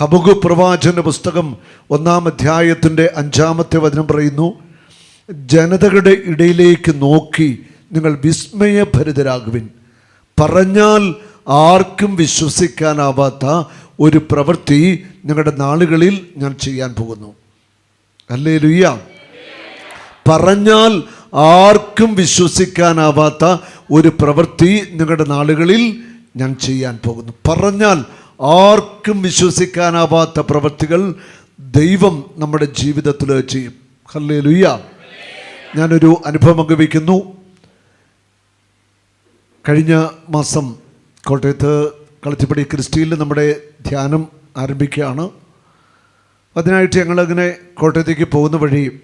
ഹബുഗു പ്രവാചന പുസ്തകം ഒന്നാം അധ്യായത്തിന്റെ അഞ്ചാമത്തെ വചനം പറയുന്നു ജനതകളുടെ ഇടയിലേക്ക് നോക്കി നിങ്ങൾ വിസ്മയഭരിതരാകുവിൻ. പറഞ്ഞാൽ ആർക്കും വിശ്വസിക്കാനാവാത്ത ഒരു പ്രവൃത്തി നിങ്ങളുടെ നാളുകളിൽ ഞാൻ ചെയ്യാൻ പോകുന്നു. അല്ലേ ലുയ്യ പറഞ്ഞാൽ ആർക്കും വിശ്വസിക്കാനാവാത്ത ഒരു പ്രവൃത്തി നിങ്ങളുടെ നാളുകളിൽ ഞാൻ ചെയ്യാൻ പോകുന്നു. പറഞ്ഞാൽ ആർക്കും വിശ്വസിക്കാനാവാത്ത പ്രവൃത്തികൾ ദൈവം നമ്മുടെ ജീവിതത്തിൽ ചെയ്യും. ഹല്ലേ ലുയ്യ ഞാനൊരു അനുഭവം പങ്കുവയ്ക്കുന്നു. കഴിഞ്ഞ മാസം കോട്ടയത്ത് കളത്തിപ്പടി ക്രിസ്റ്റിയിൽ നമ്മുടെ ധ്യാനം ആരംഭിക്കുകയാണ്. അതിനായിട്ട് ഞങ്ങളങ്ങനെ കോട്ടയത്തേക്ക് പോകുന്ന വഴി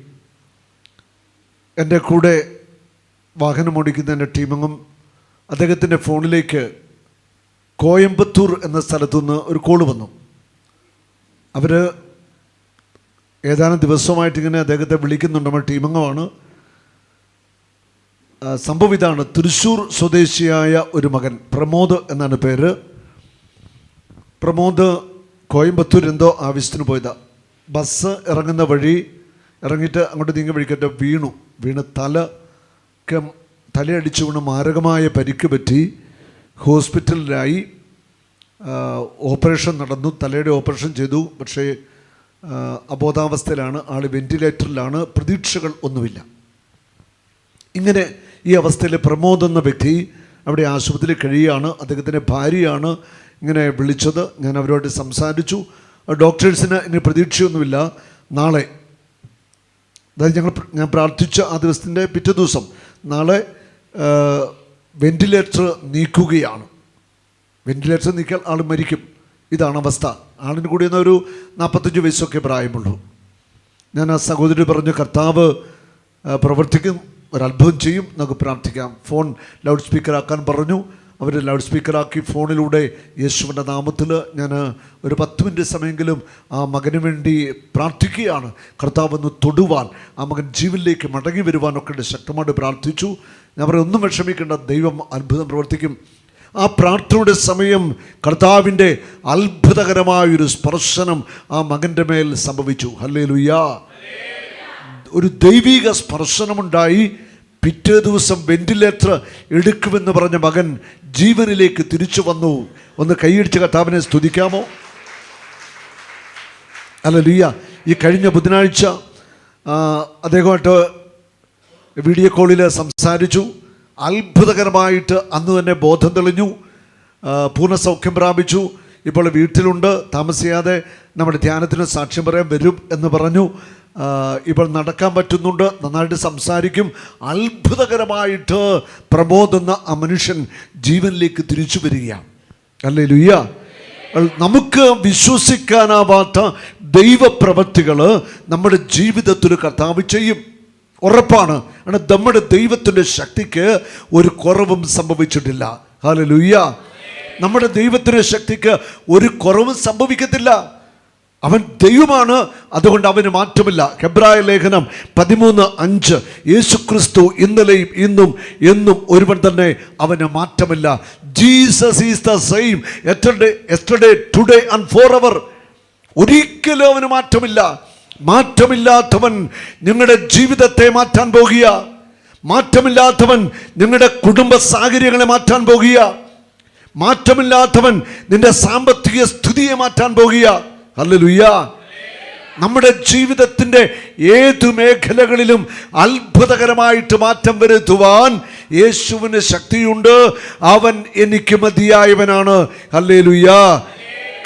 എന്റെ കൂടെ വാഹനം ഓടിക്കുന്ന എന്റെ ടീമംഗം അദ്ദേഹത്തിന്റെ ഫോണിലേക്ക് കോയമ്പത്തൂർ എന്ന സ്ഥലത്തു നിന്ന് ഒരു കോൾ വന്നു. അവർ ഏതാനും ദിവസമായിട്ട് ഇങ്ങനെ അദ്ദേഹത്തെ വിളിക്കുന്നുണ്ട്. നമ്മൾ ടീമംഗമാണ്. സംഭവം ഇതാണ്. തൃശ്ശൂർ സ്വദേശിയായ ഒരു മകൻ പ്രമോദ് എന്നാണ് പേര്. പ്രമോദ് കോയമ്പത്തൂർ എന്തോ ആവശ്യത്തിന് പോയതാ. ബസ് ഇറങ്ങുന്ന വഴി ഇറങ്ങിയിട്ട് അങ്ങോട്ട് നീങ്ങി വിളിക്കട്ടെ വീണു. വീണ് തല തലയടിച്ചു വീണ് മാരകമായ പരിക്ക് പറ്റി. ഹോസ്പിറ്റലിലായി ഓപ്പറേഷൻ നടന്നു തലയുടെ ഓപ്പറേഷൻ ചെയ്തു പക്ഷേ അബോധാവസ്ഥയിലാണ് ആൾ വെന്റിലേറ്ററിലാണ് പ്രതീക്ഷകൾ ഒന്നുമില്ല. ഇങ്ങനെ ഈ അവസ്ഥയിൽ പ്രമോദ് എന്ന വ്യക്തി അവിടെ ആശുപത്രിയിൽ കഴിയുകയാണ് അദ്ദേഹത്തിന്റെ ഭാര്യയാണ് ഇങ്ങനെ വിളിച്ചത് ഞാൻ അവരോട് സംസാരിച്ചു. ഡോക്ടേഴ്സിന് ഇനി പ്രതീക്ഷയൊന്നുമില്ല നാളെ. അതായത് ഞങ്ങൾ ഞാൻ പ്രാർത്ഥിച്ച ആ ദിവസത്തിന്റെ പിറ്റേ ദിവസം നാളെ വെന്റിലേറ്റർ നീക്കുകയാണ്. വെന്റിലേറ്റർ നീക്കിയാൽ ആൾ മരിക്കും. ഇതാണ് അവസ്ഥ. ആളിന് കൂടി ഒരു നാൽപ്പത്തഞ്ച് വയസ്സൊക്കെ പ്രായമുള്ളൂ. ഞാൻ ആ സഹോദരി പറഞ്ഞു കർത്താവ് പ്രവർത്തിക്കും. ഒരത്ഭുതം ചെയ്യും. നമുക്ക് പ്രാർത്ഥിക്കാം. ഫോൺ ലൗഡ് സ്പീക്കറാക്കാൻ പറഞ്ഞു. അവർ ലൗഡ് സ്പീക്കറാക്കി ഫോണിലൂടെ യേശുവിന്റെ നാമത്തിൽ ഞാൻ ഒരു പത്ത് മിനിറ്റ് സമയമെങ്കിലും ആ മകന് വേണ്ടി പ്രാർത്ഥിക്കുകയാണ്. കർത്താവ് ഒന്ന് തൊടുവാൻ ആ മകൻ ജീവനിലേക്ക് മടങ്ങി വരുവാനൊക്കെ ശക്തമായിട്ട് പ്രാർത്ഥിച്ചു. ഞാൻ പറയും ഒന്നും വിഷമിക്കേണ്ട ദൈവം അത്ഭുതം പ്രവർത്തിക്കും. ആ പ്രാർത്ഥനയുടെ സമയം കർത്താവിന്റെ അത്ഭുതകരമായൊരു സ്പർശനം ആ മകന്റെ മേൽ സംഭവിച്ചു. ഹല്ലേ ഒരു ദൈവിക സ്പർശനമുണ്ടായി. പിറ്റേ ദിവസം വെന്റിലേറ്റർ എടുക്കുമെന്ന് പറഞ്ഞ മകൻ ജീവനിലേക്ക് തിരിച്ചു വന്നു. ഒന്ന് കൈയടിച്ച് കർത്താവിനെ സ്തുതിക്കാമോ? അല്ല ലിയ ഈ കഴിഞ്ഞ ബുധനാഴ്ച അദ്ദേഹമായിട്ട് വീഡിയോ കോളിൽ സംസാരിച്ചു. അത്ഭുതകരമായിട്ട് അന്ന് തന്നെ ബോധം തെളിഞ്ഞു. പൂർണ സൗഖ്യം പ്രാപിച്ചു. ഇപ്പോൾ വീട്ടിലുണ്ട്. താമസിയാതെ നമ്മുടെ ധ്യാനത്തിന് സാക്ഷ്യം പറയാൻ വരും എന്ന് പറഞ്ഞു. ഇപ്പോൾ നടക്കാൻ പറ്റുന്നുണ്ട്. നന്നായിട്ട് സംസാരിക്കും. അത്ഭുതകരമായിട്ട് പ്രബോധ എന്ന ആ മനുഷ്യൻ ജീവനിലേക്ക് തിരിച്ചു വരികയാണ്. അല്ലേ ലുയ്യ നമുക്ക് വിശ്വസിക്കാനാവാത്ത ദൈവപ്രവൃത്തികൾ നമ്മുടെ ജീവിതത്തിൽ കർത്താവ് ചെയ്യും. ഉറപ്പാണ്. ആണ് നമ്മുടെ ദൈവത്തിന്റെ ശക്തിക്ക് ഒരു കുറവും സംഭവിച്ചിട്ടില്ല. ഹാലലുയ്യ നമ്മുടെ ദൈവത്തിന്റെ ശക്തിക്ക് ഒരു കുറവും സംഭവിക്കത്തില്ല. അവൻ ദൈവമാണ് അതുകൊണ്ട് അവന് മാറ്റമില്ല. ഹെബ്രായ ലേഖനം പതിമൂന്ന് അഞ്ച്. യേശു ക്രിസ്തു ഇന്നലെയും ഇന്നും എന്നും ഒരുവൻ തന്നെ അവന് മാറ്റമില്ല. Jesus is the same. Yesterday yesterday today and forever. ഒരിക്കലും അവന് മാറ്റമില്ല. മാറ്റമില്ലാത്തവൻ നിങ്ങളുടെ ജീവിതത്തെ മാറ്റാൻ പോകുക. മാറ്റമില്ലാത്തവൻ നിങ്ങളുടെ കുടുംബ സാഹചര്യങ്ങളെ മാറ്റാൻ പോകുക. മാറ്റമില്ലാത്തവൻ നിന്റെ സാമ്പത്തിക സ്ഥിതിയെ മാറ്റാൻ പോകുക. അല്ലലുയ്യ നമ്മുടെ ജീവിതത്തിന്റെ ഏതു മേഖലകളിലും അത്ഭുതകരമായിട്ട് മാറ്റം വരുത്തുവാൻ യേശുവിന് ശക്തിയുണ്ട്. അവൻ എനിക്ക് മതിയായവനാണ്. അല്ലേ ലുയ്യ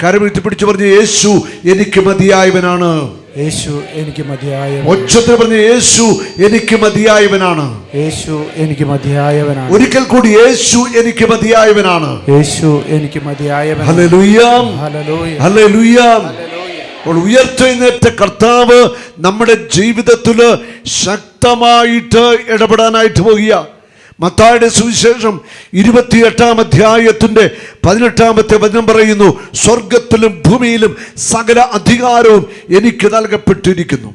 കരമിട്ട് പിടിച്ചു പറഞ്ഞു യേശു എനിക്ക് മതിയായവനാണ്. യേശു എനിക്ക് മതിയായ ഒച്ചത്തിൽ പറഞ്ഞു യേശു എനിക്ക് മതിയായവനാണ്. യേശു എനിക്ക് മതിയായവനാണ്. ഒരിക്കൽ കൂടി യേശു എനിക്ക് മതിയായവനാണ്. യേശു എനിക്ക് മതിയായവനാണ്. ഹല്ലേലൂയാം. ഹല്ലേലൂയ. ഹല്ലേലൂയാം. അപ്പോൾ ഉയർത്തെഴുന്നേറ്റ കർത്താവ് നമ്മുടെ ജീവിതത്തിൽ ശക്തമായിട്ട് ഇടപെടാനായിട്ട് പോകുക മത്തായുടെ സുവിശേഷം ഇരുപത്തിയെട്ടാം അധ്യായത്തിന്റെ പതിനെട്ടാമത്തെ വചനം പറയുന്നു സ്വർഗത്തിലും ഭൂമിയിലും സകല അധികാരവും എനിക്ക് നൽകപ്പെട്ടിരിക്കുന്നു.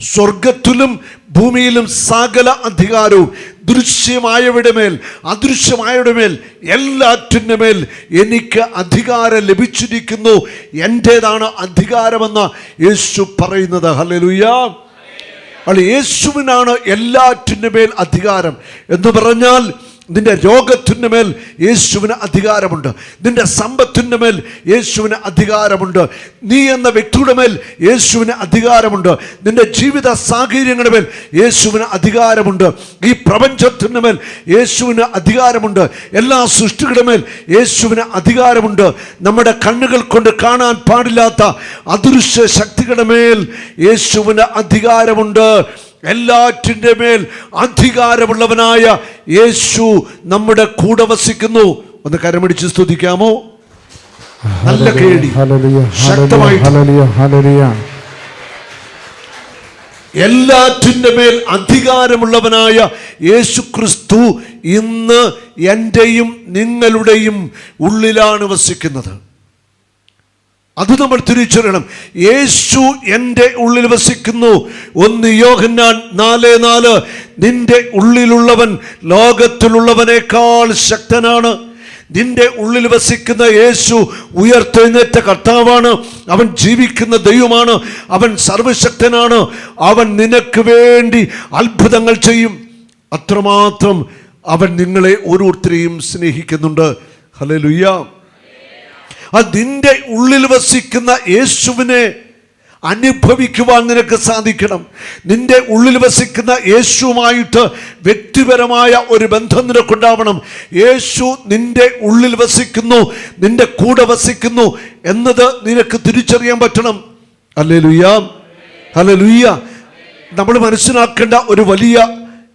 സ്വർഗത്തിലും ഭൂമിയിലും സകല അധികാരവും ദൃശ്യമായവയുടെ മേൽ അദൃശ്യമായവയുടെ മേൽ എല്ലാറ്റിന്റെ മേൽ എനിക്ക് അധികാരം ലഭിച്ചിരിക്കുന്നു. എന്റേതാണ് അധികാരമെന്ന് യേശു പറയുന്നത്. ഹല്ലേലൂയ. അപ്പോൾ യേശുവിനാണ് എല്ലാറ്റിന്റെ മേൽ അധികാരം എന്ന് പറഞ്ഞാൽ നിന്റെ രോഗത്തിന്റെ മേൽ യേശുവിന് അധികാരമുണ്ട്. നിന്റെ സമ്പത്തിന്റെ മേൽ യേശുവിന് അധികാരമുണ്ട്. നീ എന്ന വ്യക്തിയുടെ മേൽ യേശുവിന് അധികാരമുണ്ട്. നിന്റെ ജീവിത സാഹചര്യങ്ങളുടെ മേൽ യേശുവിന് അധികാരമുണ്ട്. ഈ പ്രപഞ്ചത്തിന്റെ മേൽ യേശുവിന് അധികാരമുണ്ട്. എല്ലാ സൃഷ്ടികളുടെ മേൽ യേശുവിന് അധികാരമുണ്ട്. നമ്മുടെ കണ്ണുകൾ കൊണ്ട് കാണാൻ പാടില്ലാത്ത അദൃശ്യ ശക്തികളുടെ മേൽ യേശുവിന് അധികാരമുണ്ട്. എല്ലാറ്റിന്റെ മേൽ അധികാരമുള്ളവനായ യേശു നമ്മുടെ കൂടെ വസിക്കുന്നു. ഒന്ന് കരമടിച്ച് സ്തുതിക്കാമോ? നല്ല കേടി. എല്ലാറ്റിന്റെ മേൽ അധികാരമുള്ളവനായ യേശു ക്രിസ്തു ഇന്ന് എന്റെയും നിങ്ങളുടെയും ഉള്ളിലാണ് വസിക്കുന്നത്. അത് നമ്മൾ തിരിച്ചറിയണം. യേശു എന്റെ ഉള്ളിൽ വസിക്കുന്നു. ഒന്ന് യോഹന്നാൻ നാല് നാല്. നിന്റെ ഉള്ളിലുള്ളവൻ ലോകത്തിലുള്ളവനേക്കാൾ ശക്തനാണ്. നിന്റെ ഉള്ളിൽ വസിക്കുന്ന യേശു ഉയർത്തെഴുന്നേറ്റ കർത്താവാണ്. അവൻ ജീവിക്കുന്ന ദൈവമാണ്. അവൻ സർവശക്തനാണ്. അവൻ നിനക്ക് വേണ്ടി അത്ഭുതങ്ങൾ ചെയ്യും. അത്രമാത്രം അവൻ നിങ്ങളെ ഓരോരുത്തരെയും സ്നേഹിക്കുന്നുണ്ട്. ഹലേ അതിന്റെ ഉള്ളിൽ വസിക്കുന്ന യേശുവിനെ അനുഭവിക്കുവാൻ നിനക്ക് സാധിക്കണം. നിന്റെ ഉള്ളിൽ വസിക്കുന്ന യേശുവുമായിട്ട് വ്യക്തിപരമായ ഒരു ബന്ധം നിനക്കുണ്ടാവണം. യേശു നിന്റെ ഉള്ളിൽ വസിക്കുന്നു നിന്റെ കൂടെ വസിക്കുന്നു എന്നത് നിനക്ക് തിരിച്ചറിയാൻ പറ്റണം. അല്ലേ ലുയ്യ അല്ലേ ലുയ്യ നമ്മൾ മനസ്സിലാക്കേണ്ട ഒരു വലിയ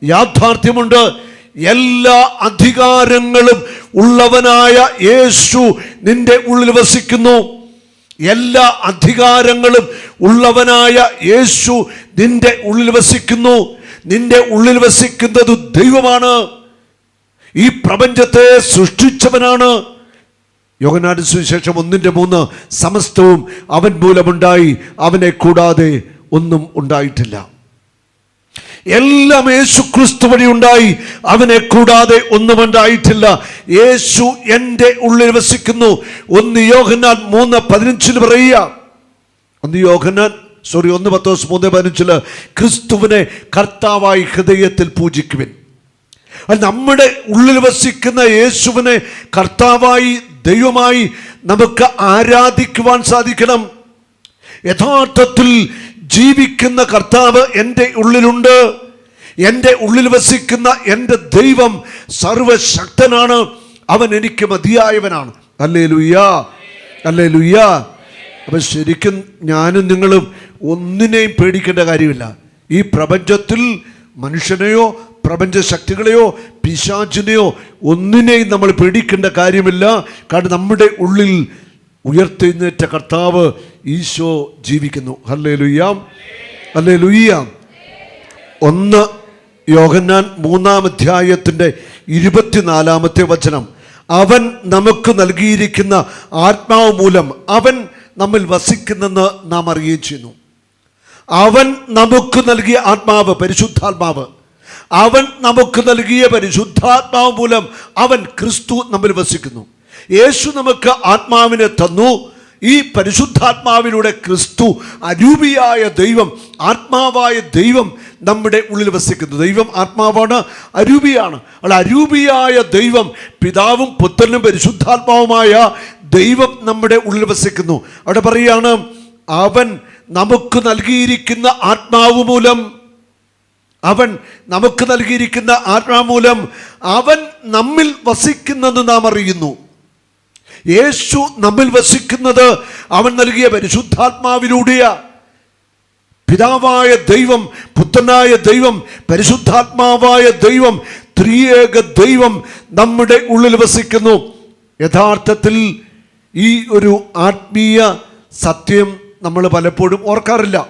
യാഥാർത്ഥ്യമുണ്ട്. എല്ലാ അധികാരങ്ങളും ഉള്ളവനായ യേശു നിന്റെ ഉള്ളിൽ വസിക്കുന്നു. എല്ലാ അധികാരങ്ങളും ഉള്ളവനായ യേശു നിന്റെ ഉള്ളിൽ വസിക്കുന്നു. നിന്റെ ഉള്ളിൽ വസിക്കുന്നത് ദൈവമാണ്. ഈ പ്രപഞ്ചത്തെ സൃഷ്ടിച്ചവനാണ്. യോഗനാട് സുവിശേഷം ഒന്നിന്റെ മൂന്ന് സമസ്തവും അവൻ മൂലമുണ്ടായി. അവനെ കൂടാതെ ഒന്നും ഉണ്ടായിട്ടില്ല. എല്ലാം യേശു ക്രിസ്തു വഴി ഉണ്ടായി. അവനെ കൂടാതെ ഒന്നും ഉണ്ടായിട്ടില്ല. യേശു എന്റെ ഉള്ളിൽ വസിക്കുന്നു. ഒന്ന് യോഹന്നാൻ മൂന്ന് പതിനഞ്ചിന് പറയുക. ഒന്ന് യോഹന്നാൻ സോറി ഒന്ന് പത്ത് ദിവസം മൂന്ന് പതിനഞ്ചിൽ ക്രിസ്തുവിനെ കർത്താവായി ഹൃദയത്തിൽ പൂജിക്കുവിൻ. നമ്മുടെ ഉള്ളിൽ വസിക്കുന്ന യേശുവിനെ കർത്താവായി ദൈവമായി നമുക്ക് ആരാധിക്കുവാൻ സാധിക്കണം. യഥാർത്ഥത്തിൽ ജീവിക്കുന്ന കർത്താവ് എന്റെ ഉള്ളിലുണ്ട്. എന്റെ ഉള്ളിൽ വസിക്കുന്ന എന്റെ ദൈവം സർവശക്തനാണ്. അവൻ എനിക്ക് മതിയായവനാണ്. അല്ലേ ലുയ്യാ അല്ലേ ലുയ്യാ അപ്പം ശരിക്കും ഞാനും നിങ്ങളും ഒന്നിനെയും പേടിക്കേണ്ട കാര്യമില്ല. ഈ പ്രപഞ്ചത്തിൽ മനുഷ്യനെയോ പ്രപഞ്ച ശക്തികളെയോ പിശാചിനെയോ ഒന്നിനെയും നമ്മൾ പേടിക്കേണ്ട കാര്യമില്ല. കാരണം നമ്മുടെ ഉള്ളിൽ ഉയർത്തെഴുന്നേറ്റ കർത്താവ് ഈശോ ജീവിക്കുന്നു. ഹല്ലേ ലുയ്യാം അല്ലേ ലുയ്യാം ഒന്ന് യോഹന്നാൻ മൂന്നാം അധ്യായത്തിന്റെ ഇരുപത്തിനാലാമത്തെ വചനം. അവൻ നമുക്ക് നൽകിയിരിക്കുന്ന ആത്മാവ് മൂലം അവൻ നമ്മിൽ വസിക്കുന്നെന്ന് നാം അറിയുകയും ചെയ്യുന്നു. അവൻ നമുക്ക് നൽകിയ ആത്മാവ് പരിശുദ്ധാത്മാവ്. അവൻ നമുക്ക് നൽകിയ പരിശുദ്ധാത്മാവ് മൂലം അവൻ ക്രിസ്തു നമ്മിൽ വസിക്കുന്നു. യേശു നമുക്ക് ആത്മാവിനെ തന്നു. ഈ പരിശുദ്ധാത്മാവിലൂടെ ക്രിസ്തു അരൂപിയായ ദൈവം ആത്മാവായ ദൈവം നമ്മുടെ ഉള്ളിൽ വസിക്കുന്നു. ദൈവം ആത്മാവാണ് അരൂപിയാണ്. അല്ല അരൂപിയായ ദൈവം പിതാവും പുത്രനും പരിശുദ്ധാത്മാവുമായ ദൈവം നമ്മുടെ ഉള്ളിൽ വസിക്കുന്നു. അവിടെ പറയാണ് അവൻ നമുക്ക് നൽകിയിരിക്കുന്ന ആത്മാവ് മൂലം അവൻ നമുക്ക് നൽകിയിരിക്കുന്ന ആത്മാവ് മൂലം അവൻ നമ്മിൽ വസിക്കുന്നെന്ന് നാം അറിയുന്നു. യേശു നമ്മിൽ വസിക്കുന്നത് അവൻ നൽകിയ പരിശുദ്ധാത്മാവിലൂടെയാ. പിതാവായ ദൈവം പുത്രനായ ദൈവം പരിശുദ്ധാത്മാവായ ദൈവം ത്രിയേക ദൈവം നമ്മുടെ ഉള്ളിൽ വസിക്കുന്നു. യഥാർത്ഥത്തിൽ ഈ ഒരു ആത്മീയ സത്യം നമ്മൾ പലപ്പോഴും ഓർക്കാറില്ല.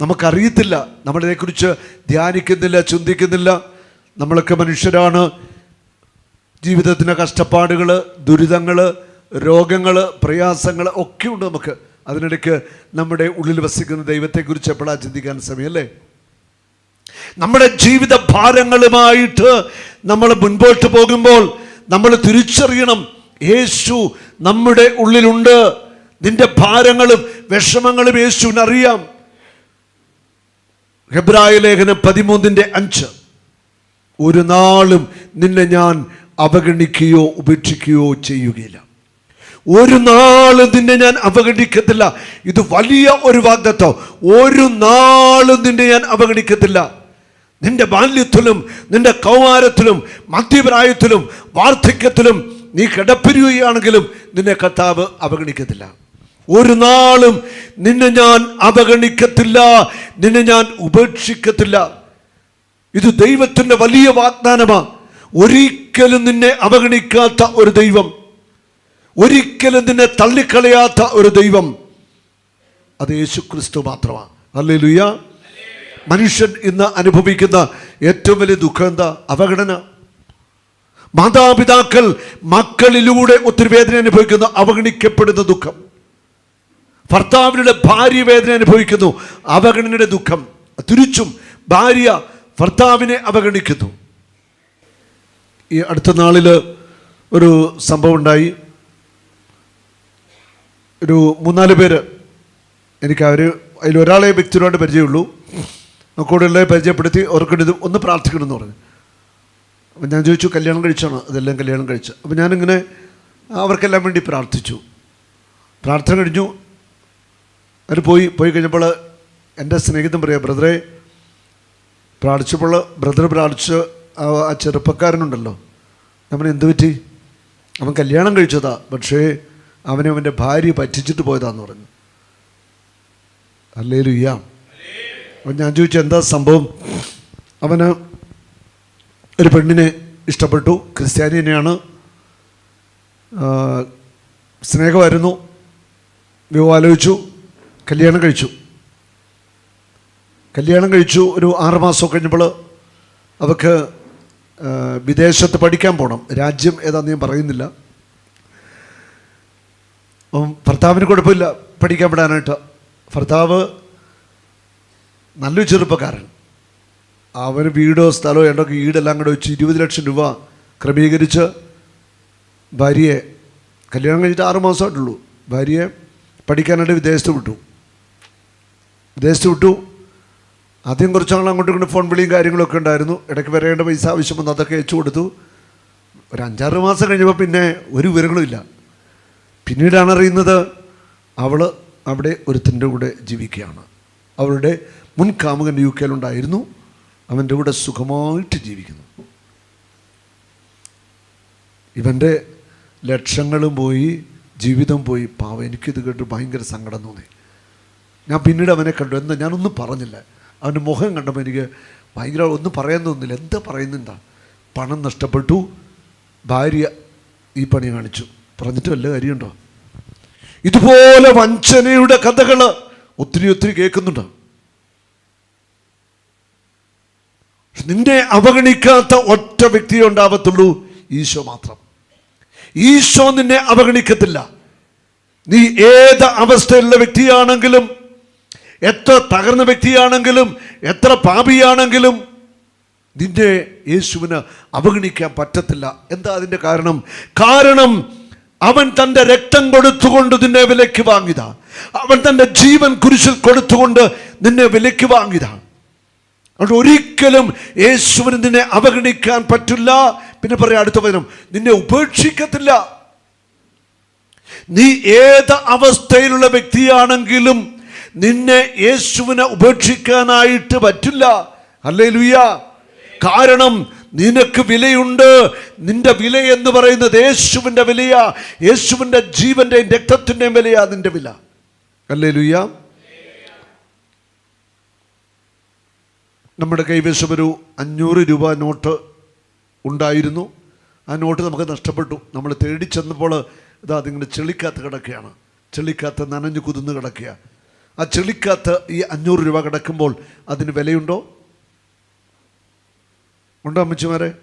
നമുക്കറിയത്തില്ല. നമ്മളതിനെക്കുറിച്ച് ധ്യാനിക്കുന്നില്ല ചിന്തിക്കുന്നില്ല. നമ്മളൊക്കെ മനുഷ്യരാണ്. ജീവിതത്തിന്റെ കഷ്ടപ്പാടുകൾ ദുരിതങ്ങൾ രോഗങ്ങൾ പ്രയാസങ്ങൾ ഒക്കെ ഉണ്ട് നമുക്ക്. അതിനിടയ്ക്ക് നമ്മുടെ ഉള്ളിൽ വസിക്കുന്ന ദൈവത്തെക്കുറിച്ച് എപ്പോഴാണ് ചിന്തിക്കാൻ സമയമല്ലേ നമ്മുടെ ജീവിത ഭാരങ്ങളുമായിട്ട് നമ്മൾ മുൻപോട്ട് പോകുമ്പോൾ നമ്മൾ തിരിച്ചറിയണം യേശു നമ്മുടെ ഉള്ളിലുണ്ട്. നിന്റെ ഭാരങ്ങളും വിഷമങ്ങളും യേശുവിനറിയാം ഹെബ്രായ ലേഖനം പതിമൂന്നിന്റെ അഞ്ച്. ഒരു നാളും നിന്നെ ഞാൻ അവഗണിക്കുകയോ ഉപേക്ഷിക്കുകയോ ചെയ്യുകയില്ല. ഒരു നാളും നിന്നെ ഞാൻ അവഗണിക്കത്തില്ല. ഇത് വലിയ ഒരു വാഗ്ദത്തം. ഒരു നാളും നിന്നെ ഞാൻ അവഗണിക്കത്തില്ല. നിന്റെ ബാല്യത്തിലും നിന്റെ കൗമാരത്തിലും മധ്യപ്രായത്തിലും വാർദ്ധക്യത്തിലും നീ കിടപ്പിരിയുകയാണെങ്കിലും നിന്നെ കർത്താവ് അവഗണിക്കത്തില്ല. ഒരു നാളും നിന്നെ ഞാൻ അവഗണിക്കത്തില്ല. നിന്നെ ഞാൻ ഉപേക്ഷിക്കത്തില്ല. ഇത് ദൈവത്തിന്റെ വലിയ വാഗ്ദാനമാണ് ഒരിക്കലും നിന്നെ അവഗണിക്കാത്ത ഒരു ദൈവം. ഒരിക്കലും നിന്നെ തള്ളിക്കളയാത്ത ഒരു ദൈവം. അത് യേശു ക്രിസ്തു മാത്രമാണ്. അല്ലേ ലുയ മനുഷ്യൻ ഇന്ന് അനുഭവിക്കുന്ന ഏറ്റവും വലിയ ദുഃഖം എന്താ? അവഗണന. മാതാപിതാക്കൾ മക്കളിലൂടെ ഒത്തിരി വേദന അനുഭവിക്കുന്നു അവഗണിക്കപ്പെടുന്ന ദുഃഖം. ഭർത്താവിനുടെ ഭാര്യ വേദന അനുഭവിക്കുന്നു അവഗണനയുടെ ദുഃഖം. തിരിച്ചും ഭാര്യ ഭർത്താവിനെ അവഗണിക്കുന്നു. ഈ അടുത്ത നാളിൽ ഒരു സംഭവം ഉണ്ടായി ഒരു മൂന്നാൽ പേര് എനിക്ക് അവർ അതിൽ ഒരാളെ വ്യക്തിപരമായിട്ട് പരിചയമുള്ളൂ. കൂടുതലെ പരിചയപ്പെടുത്തി ഓർക്കേണ്ടത് ഒന്ന് പ്രാർത്ഥിക്കണമെന്ന് പറഞ്ഞു. അപ്പം ഞാൻ ചോദിച്ചു കല്യാണം കഴിച്ചാണ്? അതെല്ലാം കല്യാണം കഴിച്ചു. അപ്പം ഞാനിങ്ങനെ അവർക്കെല്ലാം വേണ്ടി പ്രാർത്ഥിച്ചു. പ്രാർത്ഥന കഴിഞ്ഞു. അവർ പോയി പോയി കഴിഞ്ഞപ്പോൾ എന്റെ സ്നേഹിതം പറയാം ബ്രദറെ പ്രാർത്ഥിച്ചപ്പോൾ ബ്രദർ പ്രാർത്ഥിച്ച് ആ ചെറുപ്പക്കാരനുണ്ടല്ലോ. അവൻ എന്തു പറ്റി? അവൻ കല്യാണം കഴിച്ചതാ പക്ഷേ അവനെ അവന്റെ ഭാര്യ പറ്റിച്ചിട്ട് പോയതാന്ന് പറഞ്ഞു. അല്ലേ ലുയ്യാം അപ്പം ഞാൻ ചോദിച്ചു എന്താ സംഭവം? അവന് ഒരു പെണ്ണിനെ ഇഷ്ടപ്പെട്ടു ക്രിസ്ത്യാനിനെയാണ് സ്നേഹമായിരുന്നു വിവാഹം ആലോചിച്ചു കല്യാണം കഴിച്ചു. കല്യാണം കഴിച്ചു ഒരു ആറുമാസം കഴിഞ്ഞപ്പോൾ അവർക്ക് വിദേശത്ത് പഠിക്കാൻ പോകണം രാജ്യം ഏതാണെന്ന് ഞാൻ പറയുന്നില്ല. ഭർത്താവിന് കുഴപ്പമില്ല പഠിക്കാൻ വിടാനായിട്ട്. ഭർത്താവ് നല്ലൊരു ചെറുപ്പക്കാരൻ. അവന് വീടോ സ്ഥലമോ എന്തൊക്കെ ഈടെല്ലാം കൂടെ വെച്ച് ഇരുപത് ലക്ഷം രൂപ ക്രമീകരിച്ച് ഭാര്യയെ കല്യാണം കഴിഞ്ഞിട്ട് ആറ് മാസമായിട്ടുള്ളൂ. ഭാര്യയെ പഠിക്കാനായിട്ട് വിദേശത്ത് വിട്ടു. വിദേശത്ത് വിട്ടു. ആദ്യം കുറച്ച് നാൾ അങ്ങോട്ടും ഇങ്ങോട്ട് ഫോൺ വിളിയും കാര്യങ്ങളൊക്കെ ഉണ്ടായിരുന്നു. ഇടയ്ക്ക് വരേണ്ട പൈസ ആവശ്യം അതൊക്കെ അയച്ചു കൊടുത്തു. ഒരു അഞ്ചാറ് മാസം കഴിഞ്ഞപ്പോൾ പിന്നെ ഒരു വിവരങ്ങളുമില്ല പിന്നീടാണ് അറിയുന്നത് അവൾ അവിടെ ഒരുത്തിന്റെ കൂടെ ജീവിക്കുകയാണ്. അവളുടെ മുൻ കാമുകൻ യു കെയിലുണ്ടായിരുന്നു അവന്റെ കൂടെ സുഖമായിട്ട് ജീവിക്കുന്നു. ഇവന്റെ ലക്ഷങ്ങളും പോയി ജീവിതം പോയി. പാവം എനിക്കിത് കേട്ട് ഭയങ്കര സങ്കടം തോന്നി. ഞാൻ പിന്നീട് അവനെ കണ്ടു. എന്താ ഞാനൊന്നും പറഞ്ഞില്ല. അവന്റെ മുഖം കണ്ടപ്പോൾ എനിക്ക് ഭയങ്കര ഒന്നും പറയാൻ തോന്നുന്നില്ല. എന്താ പറയുന്നുണ്ടാ പണം നഷ്ടപ്പെട്ടു. ഭാര്യ ഈ പണി കാണിച്ചു. പറഞ്ഞിട്ട് വല്ല കാര്യമുണ്ടോ? ഇതുപോലെ വഞ്ചനയുടെ കഥകൾ ഒത്തിരി ഒത്തിരി കേൾക്കുന്നുണ്ട്. നിന്നെ അവഗണിക്കാത്ത ഒറ്റ വ്യക്തിയെ ഉണ്ടാവത്തുള്ളൂ. ഈശോ മാത്രം. ഈശോ നിന്നെ അവഗണിക്കത്തില്ല. നീ ഏത് അവസ്ഥയിലുള്ള വ്യക്തിയാണെങ്കിലും എത്ര തകർന്ന വ്യക്തിയാണെങ്കിലും എത്ര പാപിയാണെങ്കിലും നിന്നെ യേശുവിന് അവഗണിക്കാൻ പറ്റത്തില്ല. എന്താ അതിന്റെ കാരണം? കാരണം അവൻ തന്റെ രക്തം കൊടുത്തുകൊണ്ട് നിന്നെ വിലയ്ക്ക് വാങ്ങിയതാ. അവൻ തന്റെ ജീവൻ കുരിശിൽ കൊടുത്തുകൊണ്ട് നിന്നെ വിലയ്ക്ക് വാങ്ങിയതാ. അതുകൊണ്ട് ഒരിക്കലും യേശുവിന് നിന്നെ അവഗണിക്കാൻ പറ്റില്ല. പിന്നെ പറയാം അടുത്ത വചനം. നിന്നെ ഉപേക്ഷിക്കത്തില്ല. നീ ഏത് അവസ്ഥയിലുള്ള വ്യക്തിയാണെങ്കിലും നിന്നെ യേശുവിനെ ഉപേക്ഷിക്കാനായിട്ട് പറ്റില്ല. അല്ലേ ലുയ്യ കാരണം നിനക്ക് വിലയുണ്ട്. നിന്റെ വില എന്ന് പറയുന്നത് യേശുവിന്റെ വിലയാ. യേശുവിന്റെ ജീവന്റെയും രക്തത്തിന്റെയും വിലയാ നിന്റെ വില. അല്ലേ ലുയ്യ നമ്മുടെ കൈവശം ഒരു അഞ്ഞൂറ് രൂപ നോട്ട് ഉണ്ടായിരുന്നു. ആ നോട്ട് നമുക്ക് നഷ്ടപ്പെട്ടു. നമ്മൾ തേടി ചെന്നപ്പോൾ ഇതാ അതിങ്ങനെ ചെളിക്കാത്ത കിടക്കുകയാണ്. ചെളിക്കാത്ത നനഞ്ഞു കുതിർന്ന് കിടക്കുക ആ ചെളിക്കകത്ത് ഈ അഞ്ഞൂറ് രൂപ കിടക്കുമ്പോൾ അതിന് വിലയുണ്ടോ? ഉണ്ടോ അമ്മച്ചിമാരെ?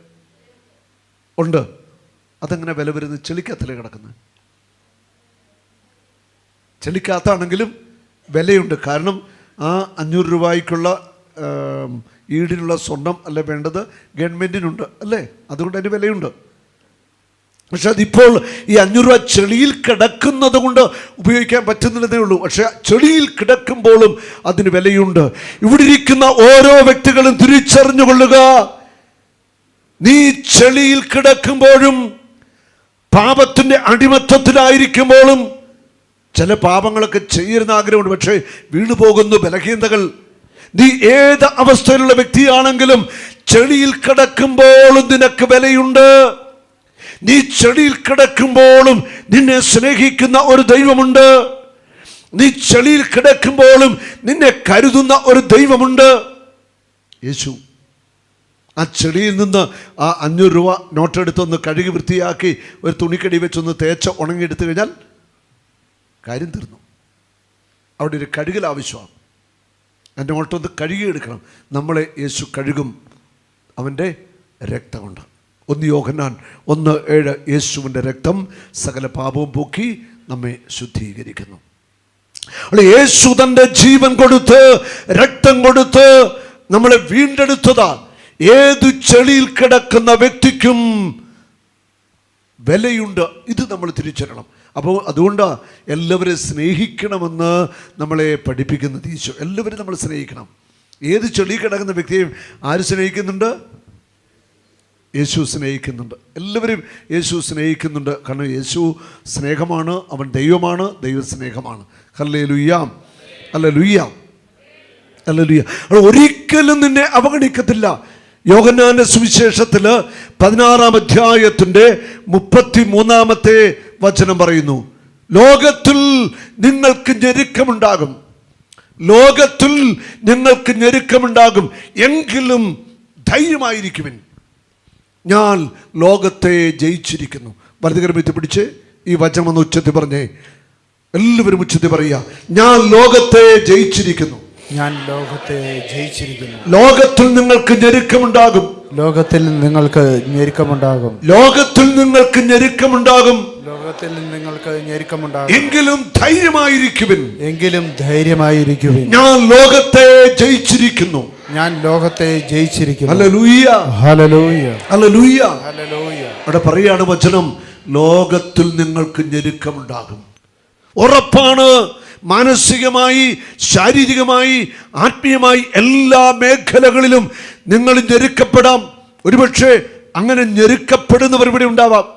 ഉണ്ട്. അതെങ്ങനെ വില വരുന്നത്? ചെളിക്കകത്തിലേ കിടക്കുന്നത്? ചെളിക്കകത്താണെങ്കിലും വിലയുണ്ട്. കാരണം ആ അഞ്ഞൂറ് രൂപയ്ക്കുള്ള ഈടിനുള്ള സ്വർണം അല്ലേ വേണ്ടത് ഗവൺമെന്റിനുണ്ട് അല്ലേ? അതുകൊണ്ട് അതിന് വിലയുണ്ട്. പക്ഷെ അതിപ്പോൾ ഈ അഞ്ഞൂറ് രൂപ ചെളിയിൽ കിടക്കുന്നത് കൊണ്ട് ഉപയോഗിക്കാൻ പറ്റുന്നില്ലെന്നേ ഉള്ളൂ. പക്ഷെ ചെളിയിൽ കിടക്കുമ്പോഴും അതിന് വിലയുണ്ട്. ഇവിടെ ഇരിക്കുന്ന ഓരോ വ്യക്തികളും തിരിച്ചറിഞ്ഞുകൊള്ളുക. നീ ചെളിയിൽ കിടക്കുമ്പോഴും പാപത്തിന്റെ അടിമത്തത്തിലായിരിക്കുമ്പോഴും ചില പാപങ്ങളൊക്കെ ചെയ്യുന്ന ആഗ്രഹമുണ്ട്. പക്ഷേ വീണു പോകുന്നു ബലഹീനതകൾ. നീ ഏത് അവസ്ഥയിലുള്ള വ്യക്തിയാണെങ്കിലും ചെളിയിൽ കിടക്കുമ്പോഴും നിനക്ക് വിലയുണ്ട്. നീ ചെളിയിൽ കിടക്കുമ്പോഴും നിന്നെ സ്നേഹിക്കുന്ന ഒരു ദൈവമുണ്ട്. നീ ചെളിയിൽ കിടക്കുമ്പോഴും നിന്നെ കരുതുന്ന ഒരു ദൈവമുണ്ട്. യേശു ആ ചെളിയിൽ നിന്ന് ആ അഞ്ഞൂറ് രൂപ നോട്ടെടുത്തൊന്ന് കഴുകി വൃത്തിയാക്കി ഒരു തുണിക്കടി വെച്ചൊന്ന് തേച്ച് ഉണങ്ങിയെടുത്തു കഴിഞ്ഞാൽ കാര്യം തീർന്നു. അവിടെ ഒരു കഴുകൽ ആവശ്യമാണ്. എന്റെ നോട്ടൊന്ന് കഴുകിയെടുക്കണം. നമ്മളെ യേശു കഴുകും. അവന്റെ രക്തമുണ്ട്. ഒന്ന് യോഹനാൻ ഒന്ന് ഏഴ് യേശുവിന്റെ രക്തം സകല പാപവും പോക്കി നമ്മെ ശുദ്ധീകരിക്കുന്നു. യേശു തന്റെ ജീവൻ കൊടുത്ത് രക്തം കൊടുത്ത് നമ്മളെ വീണ്ടെടുത്തതാ ഏതു ചെളിയിൽ കിടക്കുന്ന വ്യക്തിക്കും വിലയുണ്ട്. ഇത് നമ്മൾ തിരിച്ചറിയണം. അപ്പോൾ അതുകൊണ്ട് എല്ലാവരെയും സ്നേഹിക്കണമെന്ന് നമ്മളെ പഠിപ്പിക്കുന്നത് ഈശോ എല്ലാവരും നമ്മൾ സ്നേഹിക്കണം. ഏത് ചെളി കിടക്കുന്ന വ്യക്തിയെയും ആര് സ്നേഹിക്കുന്നുണ്ട്? യേശു സ്നേഹിക്കുന്നുണ്ട്. എല്ലാവരും യേശു സ്നേഹിക്കുന്നുണ്ട്. കാരണം യേശു സ്നേഹമാണ് അവൻ ദൈവമാണ് ദൈവസ്നേഹമാണ് ഹല്ലേ ലുയ്യാം അല്ല ലുയ്യാം അല്ല ലുയ്യ ഒരിക്കലും നിന്നെ അവഗണിക്കത്തില്ല. യോഗനാന്റെ സുവിശേഷത്തിൽ പതിനാറാം അധ്യായത്തിന്റെ മുപ്പത്തി മൂന്നാമത്തെ വചനം പറയുന്നു. ലോകത്തിൽ നിങ്ങൾക്ക് ഞെരുക്കമുണ്ടാകും. ലോകത്തിൽ നിങ്ങൾക്ക് ഞെരുക്കമുണ്ടാകും. എങ്കിലും ധൈര്യമായിരിക്കുവിൻ. ഞാൻ ലോകത്തെ ജയിച്ചിരിക്കുന്നു. വലതുകരം പിടിച്ച് ഈ വചനം ഒന്ന് ഉച്ചത്തിൽ പറഞ്ഞേ. എല്ലാവരും ഉച്ചത്തി പറയുക ഞാൻ ലോകത്തെ ജയിച്ചിരിക്കുന്നു. ഞാൻ ലോകത്തെ ജയിച്ചിരിക്കുന്നു. ലോകത്തിൽ നിങ്ങൾക്ക് ഞെരുക്കമുണ്ടാകും. ലോകത്തിൽ നിങ്ങൾക്ക് ഞെരുക്കമുണ്ടാകും. ലോകത്തിൽ നിങ്ങൾക്ക് ഞെരുക്കമുണ്ടാകും. ലോകത്തിൽ നിങ്ങൾക്ക് ഞെരുക്കമുണ്ടാകും. എങ്കിലും ധൈര്യമായിരിക്കുവിൻ. എങ്കിലും ധൈര്യമായിരിക്കുവിൻ. ഞാൻ ലോകത്തെ ജയിച്ചിരിക്കുന്നു. ഞാൻ ലോകത്തെ ജയിച്ചിരിക്കുന്നു. ഹല്ലേലൂയ. ഹല്ലേലൂയ. ഹല്ലേലൂയ. ഹല്ലേലൂയ. അവിടെ പറയാണ് വചനം ലോകത്തിൽ നിങ്ങൾക്ക് ഞെരുക്കമുണ്ടാകും. ഉറപ്പാണ്. മാനസികമായി ശാരീരികമായി ആത്മീയമായി എല്ലാ മേഖലകളിലും നിങ്ങൾ ഞെരുക്കപ്പെടാം. ഒരുപക്ഷെ അങ്ങനെ ഞെരുക്കപ്പെടുന്നവർ ഇവിടെ ഉണ്ടാവാം.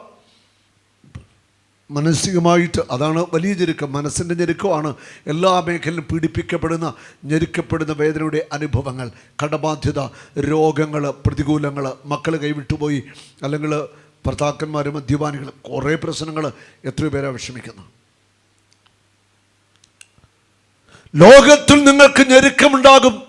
മാനസികമായിട്ട് അതാണ് വലിയ ഞെരുക്കം. മനസ്സിന്റെ ഞെരുക്കമാണ് എല്ലാ മേഖലയിലും പീഡിപ്പിക്കപ്പെടുന്ന ഞെരുക്കപ്പെടുന്ന വേദനയുടെ അനുഭവങ്ങൾ. കടബാധ്യത രോഗങ്ങൾ പ്രതികൂലങ്ങൾ മക്കൾ കൈവിട്ടുപോയി അല്ലെങ്കിൽ ഭർത്താക്കന്മാർ മദ്യപാനികൾ കുറേ പ്രശ്നങ്ങൾ എത്രയോ പേരെ വിഷമിക്കുന്നു. ലോകത്തിൽ നിങ്ങൾക്ക് ഞെരുക്കമുണ്ടാകും.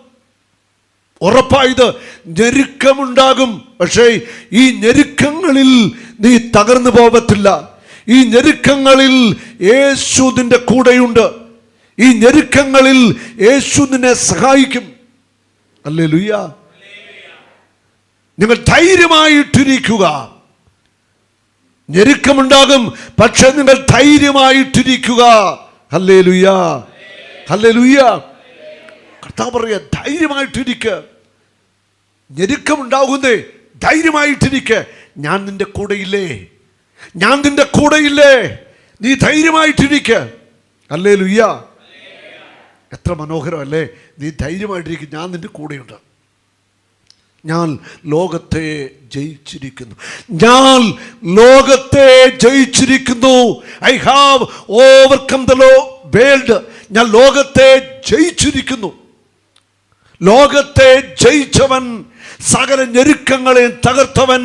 ഉറപ്പായത് ഞെരുക്കമുണ്ടാകും. പക്ഷേ ഈ ഞെരുക്കങ്ങളിൽ നീ തകർന്നു പോകത്തില്ല ഈ ഞെരുക്കങ്ങളിൽ യേശു നിന്റെ കൂടെയുണ്ട്. ഈ ഞെരുക്കങ്ങളിൽ യേശു നിന്നെ സഹായിക്കും. അല്ലേ ലുയ്യ നിങ്ങൾ ധൈര്യമായിട്ടിരിക്കുക. ഞെരുക്കമുണ്ടാകും പക്ഷെ നിങ്ങൾ ധൈര്യമായിട്ടിരിക്കുക. അല്ലേ ലുയ്യ അല്ലേ ലുയ്യ കർത്താവ് പറയുക ധൈര്യമായിട്ടിരിക്കുക ഞെരുക്കമുണ്ടാകുന്നേ ധൈര്യമായിട്ടിരിക്കുക ഞാൻ നിന്റെ കൂടെയില്ലേ? ഞാൻ നിന്റെ കൂടെയില്ലേ? നീ ധൈര്യമായിട്ടിരിക്കുക അല്ലേ ലുയ്യ എത്ര മനോഹരമല്ലേ? നീ ധൈര്യമായിട്ടിരിക്കും. ഞാൻ നിന്റെ കൂടെയുണ്ട്. ഞാൻ ലോകത്തെ ജയിച്ചിരിക്കുന്നു. ഞാൻ ലോകത്തെ ജയിച്ചിരിക്കുന്നു. I have overcome the law world ഞാൻ ലോകത്തെ ജയിച്ചിരിക്കുന്നു. ലോകത്തെ ജയിച്ചവൻ സകല ഞെരുക്കങ്ങളെ തകർത്തവൻ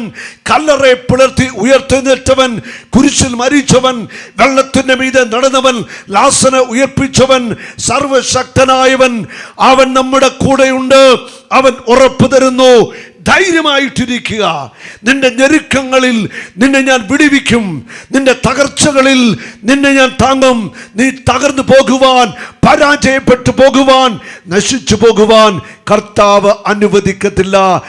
കല്ലറെ പിളർത്തി ഉയർത്തെഴുന്നേറ്റവൻ കുരിശിൽ മരിച്ചവൻ വെള്ളത്തിന്റെ മീതെ നടന്നവൻ ലാസനെ ഉയർപ്പിച്ചവൻ സർവശക്തനായവൻ അവൻ നമ്മുടെ കൂടെയുണ്ട്. അവൻ ഉറപ്പ് തരുന്നു. ധൈര്യമായിട്ടിരിക്കുക. നിന്റെ ഞെരുക്കങ്ങളിൽ നിന്നെ ഞാൻ വിടിവിക്കും. നിന്റെ തകർച്ചകളിൽ നിന്നെ ഞാൻ താങ്ങും. നീ തകർന്നു പോകുവാൻ പരാജയപ്പെട്ടു പോകുവാൻ നശിച്ചു പോകുവാൻ കർത്താവ് അനുവദിക്കത്തില്ല.